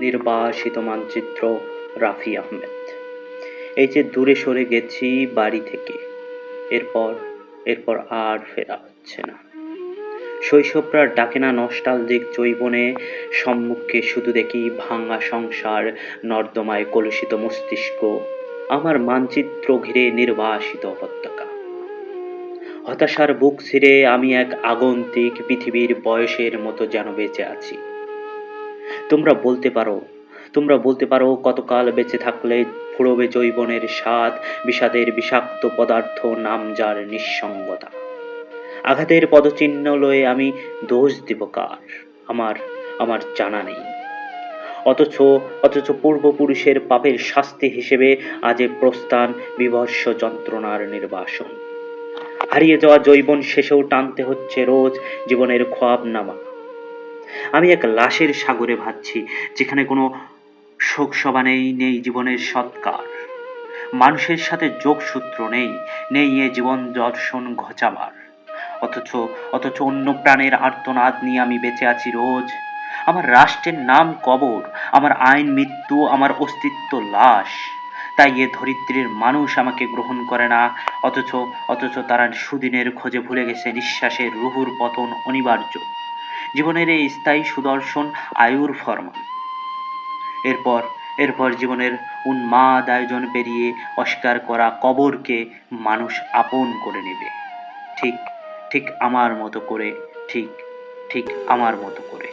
নির্বাসিত মানচিত্র রাফি আহমেদ। এই যে দূরে সরে গেছি বাড়ি থেকে, এরপর এরপর আর ফেরা হচ্ছে না। শৈশবরা ডাকে না নষ্টালজিক জৈবনে সম্মুখে শুধু দেখি ভাঙা সংসার, নর্দমায় কলুষিত মস্তিষ্ক, আমার মানচিত্র ঘিরে নির্বাসিত উপত্যকা। হতাশার বুক ছিঁড়ে আমি এক আগন্তিক পৃথিবীর বয়সের মতো যেন বেঁচে আছি। তোমরা বলতে পারো, তোমরা বলতে পারো কতকাল বেঁচে থাকলে ফুরবে জৈবনের স্বাদ, বিষাদের বিষাক্ত পদার্থ নাম যার নিঃসঙ্গতা। আঘাতের পদচিহ্ন লয়ে আমি দোষ দিব কার? আমার আমার জানা নেই। অথচ অথচ পূর্বপুরুষের পাপের শাস্তি হিসেবে আজ প্রস্থান বিভর্ষ যন্ত্রণার নির্বাসন। হারিয়ে যাওয়া জৈবন শেষেও টানতে হচ্ছে রোজ জীবনের খোয়াব নামা। আমি এক লাশের সাগরে ভাবছি যেখানে কোনো শোক সভা নেই নেই জীবনের সৎকার। মানুষের সাথে যোগসূত্র নেই নেই এ জীবন দর্শন ঘচাবার। অথচ অথচ অন্য প্রাণের আর্তনাদ নিয়ে আমি বেঁচে আছি রোজ। আমার রাষ্ট্রের নাম কবর, আমার আইন মৃত্যু, আমার অস্তিত্ব লাশ। তাই এ ধরিত্রীর মানুষ আমাকে গ্রহণ করে না, অথচ অথচ তারা সুদিনের খোঁজে ভুলে গেছে নিঃশ্বাসের রুহুর পতন অনিবার্য। জীবনের এই স্থায়ী সুদর্শন আয়ুর ফরমান এরপর এরপর জীবনের উন্মাদ আয়োজন পেরিয়ে অস্বীকার করা কবরকে মানুষ আপন করে নেবে। ঠিক ঠিক আমার মতো করে, ঠিক ঠিক আমার মতো করে।